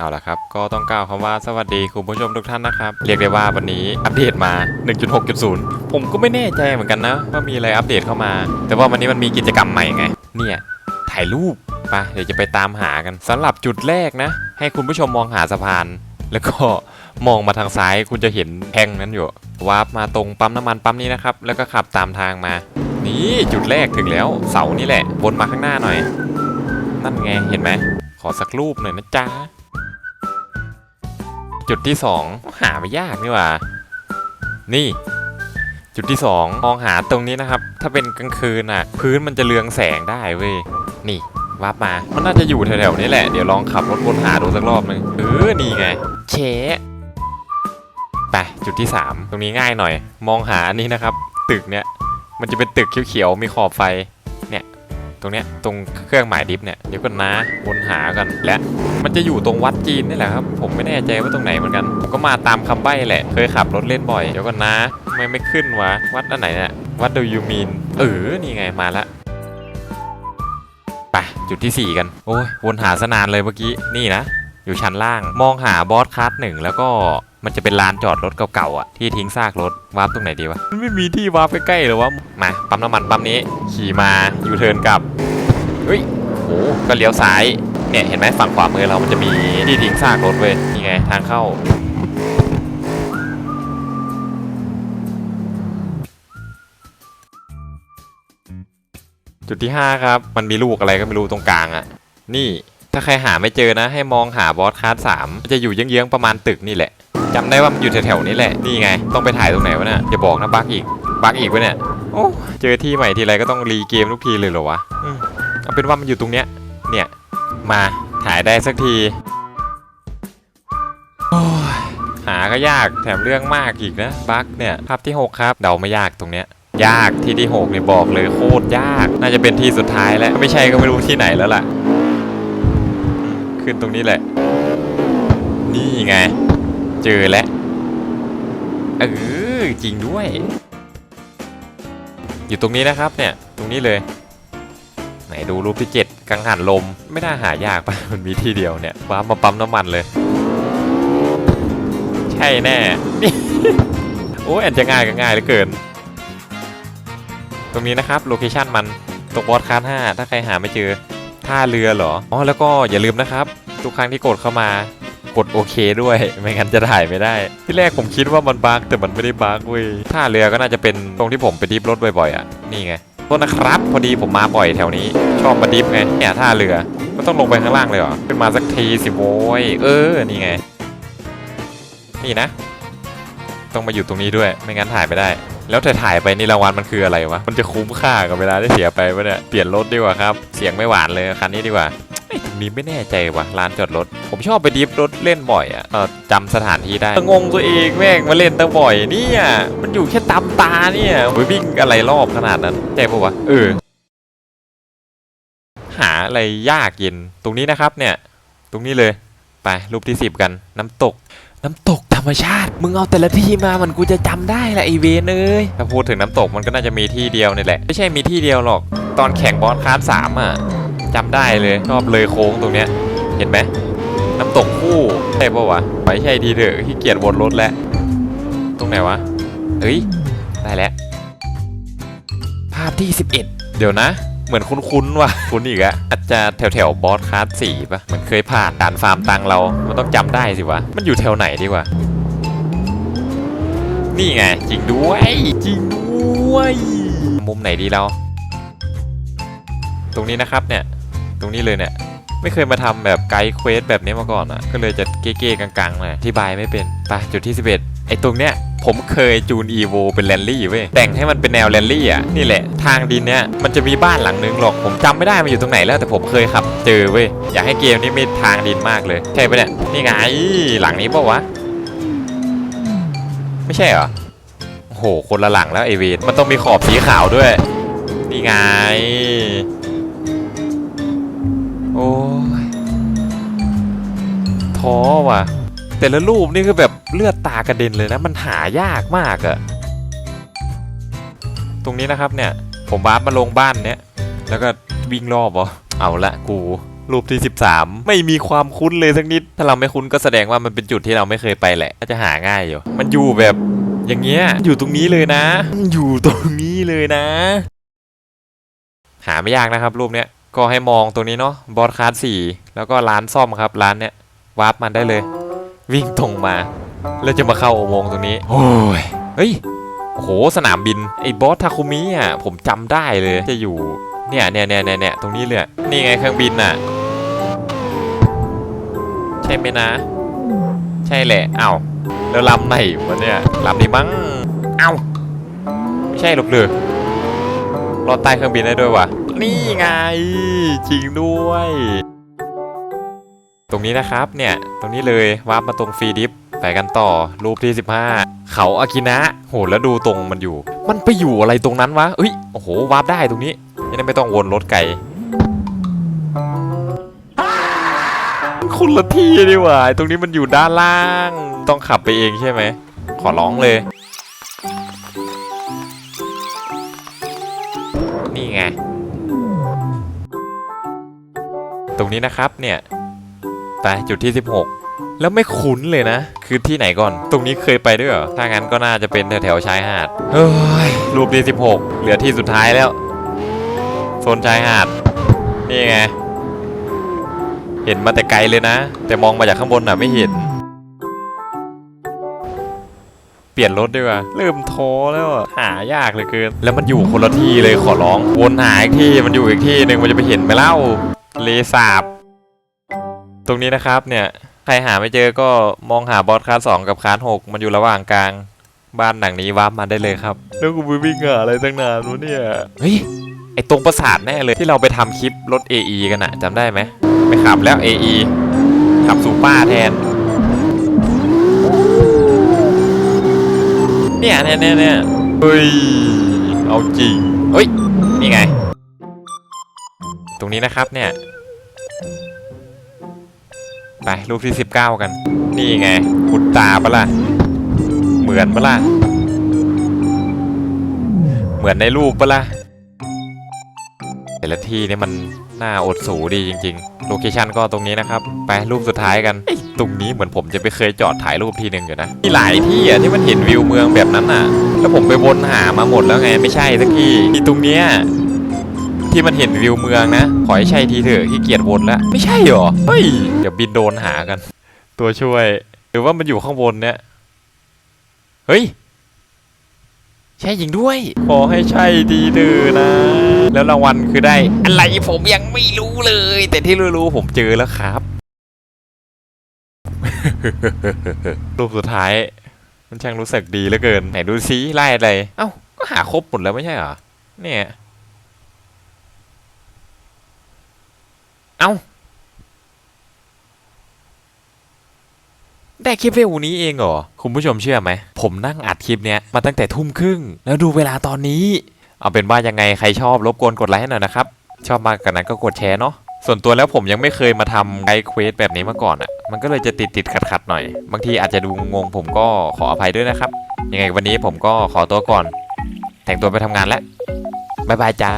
เอาละครับ ก็ต้องกล่าวคำว่าสวัสดีคุณผู้ชมทุกท่านนะครับ เรียกได้ว่าวันนี้อัปเดตมา 1.6.0 ผมก็ไม่แน่ใจเหมือนกันนะ ว่ามีอะไรอัปเดตเข้ามา แต่ว่าวันนี้มันมีกิจกรรมใหม่ไง เนี่ย ถ่ายรูปไปะเดี๋ยวจะไปตามหากันสำหรับจุดแรกนะ ให้คุณผู้ชมมองหาสะพาน แล้วก็มองมาทางซ้ายคุณจะเห็นแท่งนั้นอยู่วาร์ปมาตรงปั๊มน้ำมันปั๊มนี้นะครับ แล้วก็ขับตามทางมา นี่จุดแรกถึงแล้ว เสานี่แหละวนมาข้างหน้าหน่อย นั่นไงเห็นไหมขอสักรูปหน่อยนะจ๊ะ จุดที่สองหาไม่ยากนี่หว่า นี่ จุดที่สองมองหาตรงนี้นะครับ ถ้าเป็นกลางคืนอะ พื้นมันจะเรืองแสงได้เว้ย นี่วาร์ปมา มันน่าจะอยู่แถวๆนี้แหละ เดี๋ยวลองขับรถวนหาดูสักรอบนึงเออ นี่ไง เชะไปจุดที่ 3 ตรงนี้ง่ายหน่อย มองหาอันนี้นะครับ ตึกเนี้ย มันจะเป็นตึกเขียวๆ มีขอบไฟ ตรงเนี้ยตรงเครื่องหมายดิฟเนี่ยเดี๋ยวก่อนนะวนหากันและมันจะอยู่ตรงวัดจีนนี่แหละครับ ผมไม่แน่ใจว่าตรงไหนเหมือนกันผมก็มาตามคำใบ้แหละเคยขับรถเล่นบ่อยเดี๋ยวก่อนนะทำไมไม่ขึ้นวะวัดอันไหนเนี่ยวัดดูยูมีนเออนี่ไงมาละไปจุดที่ 4 กัน โอ้ยวนหาสนานเลยเมื่อกี้นี่นะ อยู่ชั้นล่าง มองหาบอสคัสหนึ่งแล้วก็มันจะเป็นลานจอดรถเก่าๆอะที่ทิ้งซากรถวาร์ปตรงไหนดีวะมันไม่มีที่วาร์ปใกล้ๆเลยวะมาปั๊มน้ำมันปั๊มนี้ขี่มายูเทิร์นกลับเฮ้ยโอ้ก็เลี้ยวซ้ายเนี่ยเห็นไหมฝั่งขวามือเรามันจะมีที่ทิ้งซากรถเว้ยนี่ไงทางเข้าจุดที่ 5 ครับ มันมีลูกอะไรก็ไม่รู้ตรงกลางอะ่ะ นี่ ถ้าใครหาไม่เจอนะ ให้มองหาบอสคาร์ดสามจะอยู่เยื้องๆประมาณตึกนี่แหละจำได้ว่ามันอยู่แถวๆนี้แหละ นี่ไง ต้องไปถ่ายตรงไหนวะเนี่ยอย่าบอกนะบักอีก บักอีกวะเนี่ย โอ้เจอที่ใหม่ทีไรก็ต้องรีเกมทุกทีเลยเหรอวะอเอาเป็นว่ามันอยู่ตรงเนี้ย เนี่ย มาถ่ายได้สักทีหาก็ยากแถมเรื่องมากอีกนะบักเนี่ยภาพที่ 6 ครับ เดาไม่ยากตรงเนี้ยยากที่ที่6เนี่ยบอกเลยโคตรยาก น่าจะเป็นที่สุดท้ายแล้ว ไม่ใช่ก็ไม่รู้ที่ไหนแล้วล่ะ ขึ้นตรงนี้แหละ นี่ไง เจอแล้วเออจริงด้วย อยู่ตรงนี้นะครับเนี่ย ตรงนี้เลย ไหนดูรูปที่ 7กังหันลม ไม่น่าหายากปะมันมีที่เดียวเนี่ยว้ามาปั๊มน้ำมันเลย ใช่แน่ โอ้ยอันจะง่ายก็ง่ายเหลือเกิน ตรงนี้นะครับ โลเคชันมันตรงบอสคาร์5ถ้าใครหาไม่เจอ ท่าเรือเหรอ อ๋อ แล้วก็อย่าลืมนะครับ ทุกครั้งที่กดเข้ามากดโอเคด้วย ไม่งั้นจะถ่ายไม่ได้ ที่แรกผมคิดว่ามันบั๊กแต่มันไม่ได้บั๊กเว้ยท่าเรือก็น่าจะเป็นตรงที่ผมไปดิฟรถบ่อยๆอะ นี่ไงโทษนะครับ พอดีผมมาบ่อยแถวนี้ ชอบมาดิฟไงเนี่ยท่าเรือก็ต้องลงไปข้างล่างเลยเหรอขึ้นมาสักทีสิโว้ยเออ นี่ไง นี่นะ ต้องมาอยู่ตรงนี้ด้วย ไม่งั้นถ่ายไม่ได้ แล้วถ่ายถ่ายไปนี่รางวัลมันคืออะไรวะ มันจะคุ้มค่ากับเวลาที่เสียไปปะเนี่ย เปลี่ยนรถดีกว่าครับ เสียงไม่หวานเลยคันนี้ดีกว่าไอ้ยตรงนี้ไม่แน่ใจว่ะร้านจอดรถ ผมชอบไปดิฟรถเล่นบ่อยอะ่ะเออจำสถานที่ได้งงตัวเองแม่งมาเล่นตั้งบ่อยเนี่ยมันอยู่แค่ตามตาเนี่ยไปวิ่งอะไรรอบขนาดนั้นใช่ปะวะเออหาอะไรยากเย็นตรงนี้นะครับเนี่ย ตรงนี้เลยไปรูปที่สิบกันน้ำตก น้ำตกธรรมชาติ มึงเอาแต่ละที่มามันกูจะจำได้ละไอเวนเอ้ยถ้าพูดถึงน้ำตกมันก็น่าจะมีที่เดียวนี่แหละ ไม่ใช่มีที่เดียวหรอก ตอนแข่งบอสคาร์ดสามอะจำได้เลยชอบเลยโค้งตรงเนี้ย เห็นไหมน้ำตกคู่ใช่ปะวะไม่ใช่ทีเถอะขี้เกียจวนรถแล้ว ตรงไหนวะเอ้ยได้แล้ว ภาพที่ 11 เดี๋ยวนะ เหมือนคุ้นๆว่ะ คุ้นอีกอะอาจจะแถวแถวๆบอสคาร์ดสี่ปะเหมือนเคยผ่านด่านฟาร์มตังเรา มันต้องจำได้สิวะ มันอยู่แถวไหนดีวะ นี่ไง จริงด้วย จริงด้วย มุมไหนดีเรา ตรงนี้นะครับเนี่ย ตรงนี้เลยเนี่ยไม่เคยมาทำแบบไกด์เควสแบบนี้มาก่อนอะ ก็เลยจะเก๊ๆกังๆหน่อยอธิบายไม่เป็น ไป จุดที่ 11 ไอ้ตรงเนี้ยผมเคยจูน EVO เป็นแรลลี่เว้ยแต่งให้มันเป็นแนวแรลลี่อะนี่แหละทางดินเนี้ยมันจะมีบ้านหลังนึงหรอกผมจำไม่ได้มันอยู่ตรงไหนแล้วแต่ผมเคยขับ เจอเว้ยอยากให้เกมนี้มีทางดินมากเลยใช่ปะเนี่ยนี่ไงหลังนี้ปะวะไม่ใช่เหรอโอ้โหคนละหลังแล้วไอเวนมันต้องมีขอบสีขาวด้วย นี่ไงโอ้ยท้อว่ะ แต่ละรูปนี่คือแบบเลือดตากระเด็นเลยนะมันหายากมากอะตรงนี้นะครับเนี่ยผมวาร์ปมาลงบ้านเนี้ยแล้วก็วิ่งรอบเหรอเอาละกูรูปที่ 13 ไม่มีความคุ้นเลยสักนิด ถ้าเราไม่คุ้นก็แสดงว่ามันเป็นจุดที่เราไม่เคยไปแหละก็จะหาง่ายอยู่ มันอยู่แบบอย่างเงี้ยอยู่ตรงนี้เลยนะ อยู่ตรงนี้เลยนะ หาไม่ยากนะครับ รูปเนี้ยก็ให้มองตรงนี้เนาะบอสคาร์ดสี่แล้วก็ร้านซ่อมครับร้านเนี้ยวาร์ปมันได้เลย วิ่งตรงมาแล้วจะมาเข้าอุโมงค์ตรงนี้โอ้ยเฮ้ยโอ้โหสนามบินไอ้บอสทาคุมิอะผมจำได้เลยจะอยู่เนี่ยเนี่ยเนี่ยเนี่ยเนี่ยตรงนี้เลยนี่ไงเครื่องบินน่ะ ใช่ไหมนะ ใช่แหละเอ้าแล้วลำไหนวะเนี่ยลำนี้มั้งเอ้าไม่ใช่หรอกเลยรอดใต้เครื่องบินได้ด้วยวะนี่ไงจริงด้วย ตรงนี้นะครับเนี่ยตรงนี้เลยวาร์ปมาตรงฟรีดิฟไปกันต่อรูปที่ 15 เขาอากินะโหแล้วดูตรงมันอยู่ มันไปอยู่อะไรตรงนั้นวะเอ้ยโอ้โหวาร์ปได้ตรงนี้ยังได้ไม่ต้องวนรถไกลคุณละที่ดีหว่าตรงนี้มันอยู่ด้านล่าง ต้องขับไปเองใช่ไหม ขอร้องเลย นี่ไง ตรงนี้นะครับเนี่ย ไปจุดที่ 16 แล้วไม่คุ้นเลยนะ คือที่ไหนก่อน ตรงนี้เคยไปด้วยเหรอ ถ้างั้นก็น่าจะเป็นแถวๆชายหาด เฮ้ย รูปที่ 16 เหลือที่สุดท้ายแล้ว โซนชายหาด นี่ไง เห็นมาแต่ไกลเลยนะ แต่มองมาจากข้างบนน่ะไม่เห็น เปลี่ยนรถดีกว่า เริ่มท้อแล้วอะหายากเหลยเกิน แล้วมันอยู่คนละที่เลยขอร้อง วนหาอีกที่ มันอยู่อีกที่หนึ่งมันจะไปเห็นไหมเล่า เลสาบ ตรงนี้นะครับเนี่ยใครหาไม่เจอก็มองหาบอสคาร์สองกับคาร์หกมันอยู่ระหว่างกลาง บ้านหลังนี้วาร์ปมาได้เลยครับ แล้วกูไปวิ่งหาอะไรตั้งนานวะเนี่ยเฮ้ยไอตรงประสาทแน่เลยที่เราไปทำคลิปรถ AE กันอะจำได้ไหมไม่ขับแล้ว AE ขับซูเปอร์แทน เนี่ยเนี่ยเนี่ยเนี่ยเฮ้ยเอาจริงเฮ้ยนี่ไง ตรงนี้นะครับเนี่ย ไปรูปที่ 19 กัน นี่ไงขุดตาปะล่ะ เหมือนปะล่ะ เหมือนในรูปปะล่ะ แต่ละที่นี่มันน่าอดสูดีจริงๆ โลเคชันก็ตรงนี้นะครับ ไปรูปสุดท้ายกันตรงนี้เหมือนผมจะไปเคยจอดถ่ายรูปทีหนึ่งอยู่นะ มีหลายที่อะที่มันเห็นวิวเมืองแบบนั้นอะ แล้วผมไปวนหามาหมดแล้วไงไม่ใช่สักทีที่ตรงเนี้ย ที่มันเห็นวิวเมืองนะ ขอให้ใช่ทีเถอะขี้เกียจวนแล้ว ไม่ใช่หรอ เฮ้ย เดี๋ยวบินโดนหากัน ตัวช่วย หรือว่ามันอยู่ข้างบนเนี่ย เฮ้ย ใช่จริงด้วย ขอให้ใช่ดีเถอะนะ แล้วรางวัลคือได้ อะไรผมยังไม่รู้เลย แต่ที่รู้ๆผมเจอแล้วครับ รูปสุดท้าย มันช่างรู้สึกดีเหลือเกิน ไหนดูซิไล่อะไร เอ้า ก็หาครบหมดแล้วไม่ใช่เหรอ เนี่ย เอ้า ได้คลิปเวนี้เองเหรอ คุณผู้ชมเชื่อไหม ผมนั่งอัดคลิปเนี้ยมาตั้งแต่ทุ่มครึ่ง แล้วดูเวลาตอนนี้ เอาเป็นว่ายังไงใครชอบรบกวนกดไลค์ให้หน่อยนะครับ ชอบมากกว่านั้นก็กดแชร์เนาะส่วนตัวแล้วผมยังไม่เคยมาทำไกด์เควสแบบนี้มาก่อนอะ่ะ มันก็เลยจะติดติดขัดขัดหน่อย บางทีอาจจะดูงงผมก็ขออภัยด้วยนะครับ ยังไงวันนี้ผมก็ขอตัวก่อน แต่งตัวไปทำงานแล้ว บ๊ายบายจ้า